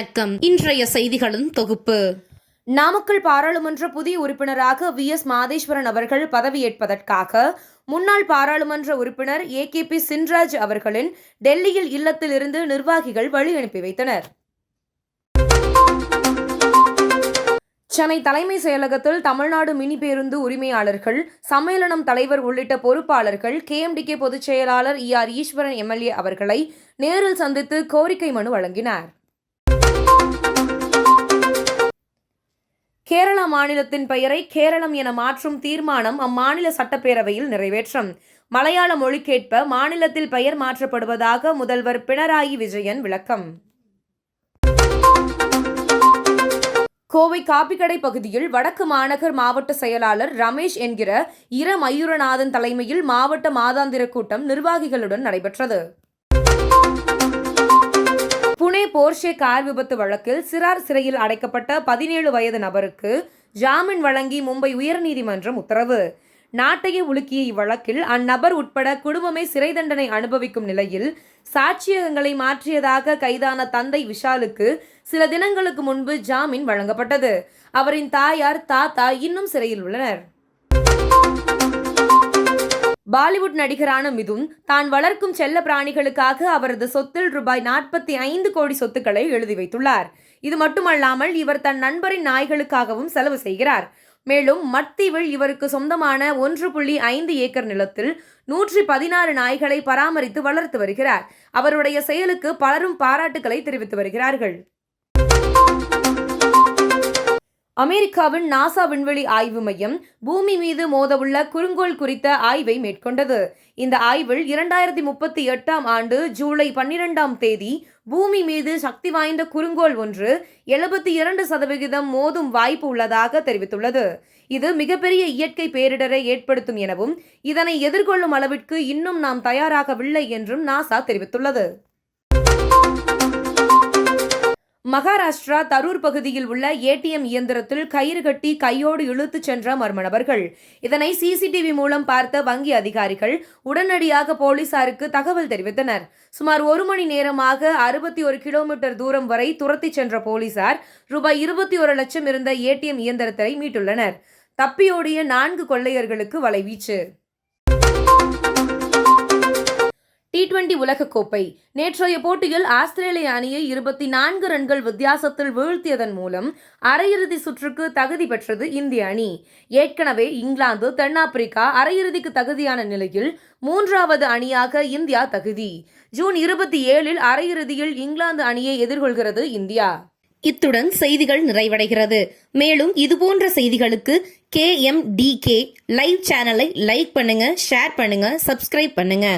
வணக்கம். இன்றைய செய்திகளின் தொகுப்பு. நாமக்கல் பாராளுமன்ற புதிய உறுப்பினராக வி. எஸ். மாதேஸ்வரன் அவர்கள் பதவியேற்பதற்காக முன்னாள் பாராளுமன்ற உறுப்பினர் ஏ. கே. பி. சின்ராஜ் அவர்களின் டெல்லியில் இல்லத்தில் இருந்து நிர்வாகிகள் வழி அனுப்பி வைத்தனர். சென்னை தலைமை செயலகத்தில் தமிழ்நாடு மினி பேருந்து உரிமையாளர்கள் சம்மேளனம் தலைவர் உள்ளிட்ட பொறுப்பாளர்கள் கேஎம்டிகே பொதுச் செயலாளர் இ. ஆர். ஈஸ்வரன் எம்எல்ஏ அவர்களை நேரில் சந்தித்து கோரிக்கை மனு வழங்கினார். கேரள மாநிலத்தின் பெயரை கேரளம் என மாற்றும் தீர்மானம் அம்மாநில சட்டப்பேரவையில் நிறைவேற்றம். மலையாள மொழிக்கேற்ப மாநிலத்தில் பெயர் மாற்றப்படுவதாக முதல்வர் பினராயி விஜயன் விளக்கம். கோவை காப்பிக்கடை பகுதியில் வடக்கு மாநகர் மாவட்ட செயலாளர் ரமேஷ் என்கிற இர மயூரநாதன் தலைமையில் மாவட்ட மாதாந்திர கூட்டம் நிர்வாகிகளுடன் நடைபெற்றது. புனே போர்ஷே கார் விபத்து வழக்கில் சிறார் சிறையில் அடைக்கப்பட்ட பதினேழு வயது நபருக்கு ஜாமீன் வழங்கி மும்பை உயர்நீதிமன்றம் உத்தரவு. நாட்டையே உலுக்கிய இவ்வழக்கில் அந்நபர் உட்பட குடும்பமே சிறை தண்டனை அனுபவிக்கும் நிலையில் சாட்சியகங்களை மாற்றியதாக கைதான தந்தை விஷாலுக்கு சில தினங்களுக்கு முன்பு ஜாமீன் வழங்கப்பட்டது. அவரின் தாயார் தாத்தா இன்னும் சிறையில் உள்ளனர். பாலிவுட் நடிகரான மிதுன் தான் வளர்க்கும் செல்ல பிராணிகளுக்காக அவரது சொத்தில் ரூபாய் நாற்பத்தி ஐந்து கோடி சொத்துக்களை எழுதி வைத்துள்ளார். இது மட்டுமல்லாமல் இவர் தன் நண்பரின் நாய்களுக்காகவும் செலவு செய்கிறார். மேலும் மத்தீவில் இவருக்கு சொந்தமான ஒன்று புள்ளி ஐந்து ஏக்கர் நிலத்தில் நூற்றி பதினாறு நாய்களை பராமரித்து வளர்த்து வருகிறார். அவருடைய செயலுக்கு பலரும் பாராட்டுக்களை தெரிவித்து வருகிறார்கள். அமெரிக்காவின் நாசா விண்வெளி ஆய்வு மையம் பூமி மீது மோதவுள்ள குறுங்கோள் குறித்த ஆய்வை மேற்கொண்டது. இந்த ஆய்வில் இரண்டாயிரத்தி முப்பத்தி எட்டாம் ஆண்டு ஜூலை பன்னிரெண்டாம் தேதி பூமி மீது சக்தி வாய்ந்த குறுங்கோள் ஒன்று எழுபத்தி இரண்டு சதவிகிதம் மோதும் வாய்ப்பு உள்ளதாக தெரிவித்துள்ளது. இது மிகப்பெரிய இயற்கை பேரிடரை ஏற்படுத்தும் எனவும் இதனை எதிர்கொள்ளும் அளவிற்கு இன்னும் நாம் தயாராகவில்லை என்றும் நாசா தெரிவித்துள்ளது. மகாராஷ்டிரா தரூர் பகுதியில் உள்ள ஏடிஎம் இயந்திரத்தில் கயிறு கட்டி கையோடு இழுத்துச் சென்ற மர்ம நபர்கள். இதனை சிசிடிவி மூலம் பார்த்த வங்கி அதிகாரிகள் உடனடியாக போலீசாருக்கு தகவல் தெரிவித்தனர். சுமார் ஒரு மணி நேரமாக அறுபத்தி ஒரு கிலோமீட்டர் தூரம் வரை துரத்திச் சென்ற போலீசார் ரூபாய் இருபத்தி ஒரு லட்சம் இருந்த ஏடிஎம் இயந்திரத்தை மீட்டுள்ளனர். தப்பியோடிய நான்கு கொள்ளையர்களுக்கு வலைவீச்சு. டி டுவெண்டி உலகக்கோப்பை. நேற்றைய போட்டியில் ஆஸ்திரேலிய அணியை இருபத்தி நான்கு ரன்கள் வித்தியாசத்தில் வீழ்த்தியதன் மூலம் அரையிறுதி சுற்றுக்கு தகுதி பெற்றது இந்திய அணி. ஏற்கனவே இங்கிலாந்து தென்னாப்பிரிக்கா அரையிறுதிக்கு தகுதியான நிலையில் மூன்றாவது அணியாக இந்தியா தகுதி. ஜூன் இருபத்தி ஏழில் அரையிறுதியில் இங்கிலாந்து அணியை எதிர்கொள்கிறது இந்தியா. இத்துடன் செய்திகள் நிறைவடைகிறது. மேலும் இதுபோன்ற செய்திகளுக்கு K M T K live சேனலை லைக் பண்ணுங்க ஷேர் பண்ணுங்க சப்ஸ்கிரைப் பண்ணுங்க.